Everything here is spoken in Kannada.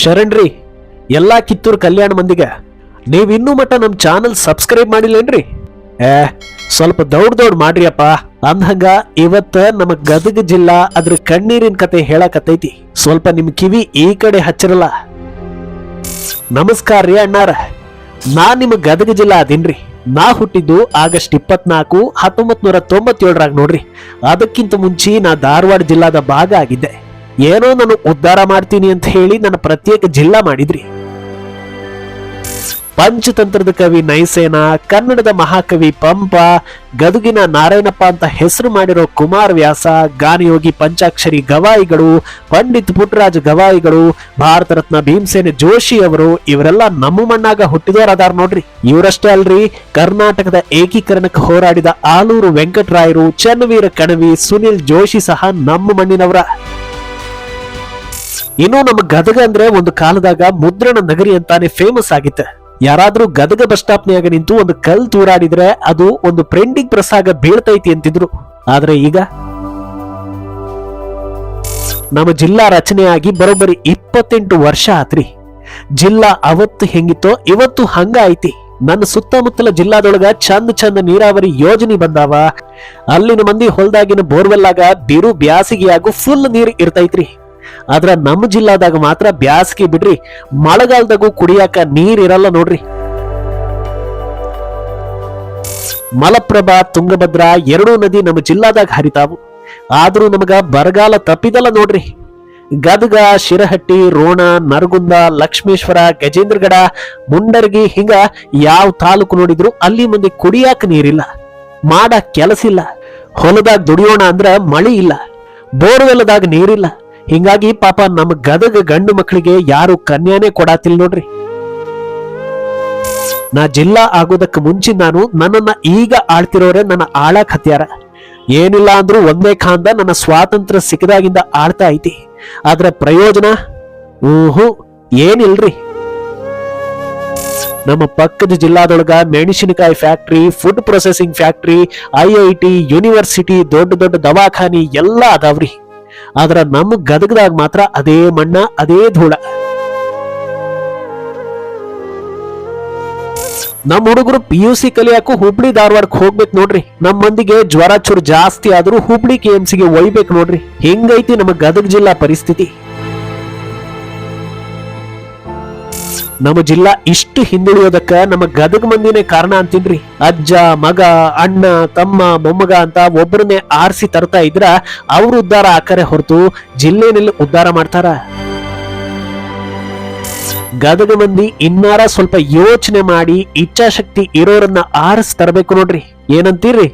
ಶರಣ್ರಿ, ಎಲ್ಲಾ ಕಿತ್ತೂರು ಕಲ್ಯಾಣ ಮಂದಿಗೆ ನೀವಿನ್ನೂ ಮಟ್ಟ ನಮ್ಮ ಚಾನಲ್ ಸಬ್ಸ್ಕ್ರೈಬ್ ಮಾಡಿಲ್ಲೇನ್ರಿ? ಏ, ಸ್ವಲ್ಪ ದೌಡ್ ದೌಡ್ ಮಾಡ್ರಿಯಪ್ಪ. ಅಂದಂಗ ಇವತ್ತ ನಮ್ಮ ಗದಗ ಜಿಲ್ಲಾ ಅದ್ರ ಕಣ್ಣೀರಿನ ಕತೆ ಹೇಳಕತ್ತೈತಿ. ಸ್ವಲ್ಪ ನಿಮ್ ಕಿವಿ ಈ ಕಡೆ ಹಚ್ಚಿರಲ್ಲ. ನಮಸ್ಕಾರ ರೀ ಅಣ್ಣಾರ. ನಾ ನಿಮ್ಮ ಗದಗ ಜಿಲ್ಲಾ ಅದೇನ್ರಿ. ನಾ ಹುಟ್ಟಿದ್ದು ಆಗಸ್ಟ್ ಇಪ್ಪತ್ನಾಲ್ಕು ಹತ್ತೊಂಬತ್ ನೂರ ತೊಂಬತ್ತೇಳರಾಗ ನೋಡ್ರಿ. ಅದಕ್ಕಿಂತ ಮುಂಚೆ ನಾ ಧಾರವಾಡ ಜಿಲ್ಲಾದ ಭಾಗ ಆಗಿದ್ದೆ. ಏನೋ ನಾನು ಉದ್ಧಾರ ಮಾಡ್ತೀನಿ ಅಂತ ಹೇಳಿ ನನ್ನ ಪ್ರತ್ಯೇಕ ಜಿಲ್ಲಾ ಮಾಡಿದ್ರಿ. ಪಂಚತಂತ್ರದ ಕವಿ ನೈಸೇನ, ಕನ್ನಡದ ಮಹಾಕವಿ ಪಂಪ, ಗದುಗಿನ ನಾರಾಯಣಪ್ಪ ಅಂತ ಹೆಸರು ಮಾಡಿರೋ ಕುಮಾರ ವ್ಯಾಸ, ಗಾನಯೋಗಿ ಪಂಚಾಕ್ಷರಿ ಗವಾಯಿಗಳು, ಪಂಡಿತ್ ಪುಟ್ಟರಾಜ ಗವಾಯಿಗಳು, ಭಾರತ ರತ್ನ ಭೀಮಸೇನ ಜೋಶಿ ಅವರು, ಇವರೆಲ್ಲ ನಮ್ಮ ಮಣ್ಣಾಗ ಹುಟ್ಟಿದವರದಾರ ನೋಡ್ರಿ. ಇವರಷ್ಟೇ ಅಲ್ರಿ, ಕರ್ನಾಟಕದ ಏಕೀಕರಣಕ್ಕೆ ಹೋರಾಡಿದ ಆಲೂರು ವೆಂಕಟರಾಯರು, ಚನ್ನವೀರ ಕಣವಿ, ಸುನಿಲ್ ಜೋಶಿ ಸಹ ನಮ್ಮ ಮಣ್ಣಿನವರ. ಇನ್ನು ನಮ್ಮ ಗದಗ ಅಂದ್ರೆ ಒಂದು ಕಾಲದಾಗ ಮುದ್ರಣ ನಗರಿ ಅಂತಾನೆ ಫೇಮಸ್ ಆಗಿತ್ತು. ಯಾರಾದ್ರೂ ಗದಗ ಬಸ್ ಸ್ಟಾಪ್ನ್ಯಾಗ ನಿಂತು ಒಂದು ಕಲ್ ತೂರಾಡಿದ್ರೆ ಅದು ಒಂದು ಪ್ರಿಂಟಿಂಗ್ ಪ್ರೆಸ್ ಆಗ ಬೀಳ್ತೈತಿ ಅಂತಿದ್ರು. ಆದ್ರೆ ಈಗ ನಮ್ಮ ಜಿಲ್ಲಾ ರಚನೆಯಾಗಿ ಬರೋಬ್ಬರಿ ಇಪ್ಪತ್ತೆಂಟು ವರ್ಷ ಆತ್ರಿ. ಜಿಲ್ಲಾ ಅವತ್ತು ಹೆಂಗಿತ್ತೋ ಇವತ್ತು ಹಂಗ ಐತಿ. ನನ್ನ ಸುತ್ತಮುತ್ತಲ ಜಿಲ್ಲಾದೊಳಗ ಚಂದ ಚಂದ ನೀರಾವರಿ ಯೋಜನೆ ಬಂದಾವ. ಅಲ್ಲಿನ ಮಂದಿ ಹೊಲದಾಗಿನ ಬೋರ್ವೆಲ್ಲಾಗ ಬಿರು ಬ್ಯಾಸಿಗೆಯಾಗು ಫುಲ್ ನೀರ್ ಇರ್ತೈತ್ರಿ. ಆದ್ರ ನಮ್ಮ ಜಿಲ್ಲಾದಾಗ ಮಾತ್ರ ಬ್ಯಾಸಗಿ ಬಿಡ್ರಿ, ಮಳೆಗಾಲದಾಗೂ ಕುಡಿಯಾಕ ನೀರಿರಲ್ಲ ನೋಡ್ರಿ. ಮಲಪ್ರಭಾ ತುಂಗಭದ್ರಾ ಎರಡೂ ನದಿ ನಮ್ಮ ಜಿಲ್ಲಾದಾಗ ಹರಿತಾವು. ಆದ್ರೂ ನಮಗ ಬರಗಾಲ ತಪ್ಪಿದಲ್ಲ ನೋಡ್ರಿ. ಗದಗ, ಶಿರಹಟ್ಟಿ, ರೋಣ, ನರಗುಂದ, ಲಕ್ಷ್ಮೇಶ್ವರ, ಗಜೇಂದ್ರಗಡ, ಮುಂಡರ್ಗಿ ಹಿಂಗ ಯಾವ ತಾಲೂಕು ನೋಡಿದ್ರು ಅಲ್ಲಿ ಮುಂದೆ ಕುಡಿಯಾಕ ನೀರಿಲ್ಲ. ಮಾಡ ಕೆಲಸ ಇಲ್ಲ. ಹೊಲದಾಗ ದುಡಿಯೋಣ ಅಂದ್ರ ಮಳಿ ಇಲ್ಲ. ಬೋರ್ವೆಲ್ದಾಗ ನೀರಿಲ್ಲ. ಹಿಂಗಾಗಿ ಪಾಪ ನಮ್ಮ ಗದಗ ಗಂಡು ಮಕ್ಕಳಿಗೆ ಯಾರು ಕನ್ಯಾನೇ ಕೊಡಾತಿಲ್ ನೋಡ್ರಿ. ನಾ ಜಿಲ್ಲಾ ಆಗೋದಕ್ಕೆ ಮುಂಚೆ ನಾನು ನನ್ನನ್ನ ಈಗ ಆಳ್ತಿರೋರೆ ನನ್ನ ಆಳಕ್ ಹತ್ಯಾರ. ಏನಿಲ್ಲ ಅಂದ್ರೂ ಒಂದೇ ಖಾಂದ ನನ್ನ ಸ್ವಾತಂತ್ರ್ಯ ಸಿಕ್ಕದಾಗಿಂದ ಆಳ್ತಾ ಐತಿ. ಆದ್ರ ಪ್ರಯೋಜನ? ಊಹು ಏನಿಲ್ರಿ. ನಮ್ಮ ಪಕ್ಕದ ಜಿಲ್ಲಾದೊಳಗ ಮೆಣಸಿನಕಾಯಿ factory food processing factory I I T university ದೊಡ್ಡ ದೊಡ್ಡ ದವಾಖಾನಿ ಎಲ್ಲ ಅದಾವ್ರಿ. ಆದ್ರ ನಮ್ಮ ಗದಗದಾಗ ಮಾತ್ರ ಅದೇ ಮಣ್ಣ, ಅದೇ ಧೂಳ. ನಮ್ಮ ಹುಡುಗರು ಪಿ ಯು ಸಿ ಕಲಿಯಾಕು ಹುಬ್ಳಿ ಧಾರವಾಡಕ್ಕೆ ಹೋಗ್ಬೇಕು ನೋಡ್ರಿ. ನಮ್ಮ ಮಂದಿಗೆ ಜ್ವರ ಚೂರು ಜಾಸ್ತಿ ಆದ್ರೂ ಹುಬ್ಳಿ ಕೆ ಎಂ ಸಿಗೆ ಒಯ್ಬೇಕು ನೋಡ್ರಿ. ಹೆಂಗೈತಿ ನಮ್ಮ ಗದಗ ಜಿಲ್ಲಾ ಪರಿಸ್ಥಿತಿ? ನಮ್ಮ ಜಿಲ್ಲಾ ಇಷ್ಟು ಹಿಂದುಳಿಯೋದಕ್ಕ ನಮ್ಮ ಗದಗ ಮಂದಿನೇ ಕಾರಣ ಅಂತೀನ್ರಿ. ಅಜ್ಜ, ಮಗ, ಅಣ್ಣ, ತಮ್ಮ, ಮೊಮ್ಮಗ ಅಂತ ಒಬ್ಬರನ್ನೇ ಆರಿಸಿ ತರ್ತಾ ಇದ್ರ ಅವ್ರ ಉದ್ಧಾರ ಆಕರೆ ಹೊರತು ಜಿಲ್ಲೆನಲ್ಲಿ ಉದ್ಧಾರ ಮಾಡ್ತಾರ. ಗದಗ ಮಂದಿ ಇನ್ನಾರ ಸ್ವಲ್ಪ ಯೋಚನೆ ಮಾಡಿ, ಇಚ್ಛಾಶಕ್ತಿ ಇರೋರನ್ನ ಆರಿಸಿ ತರಬೇಕು ನೋಡ್ರಿ. ಏನಂತೀರ್ರಿ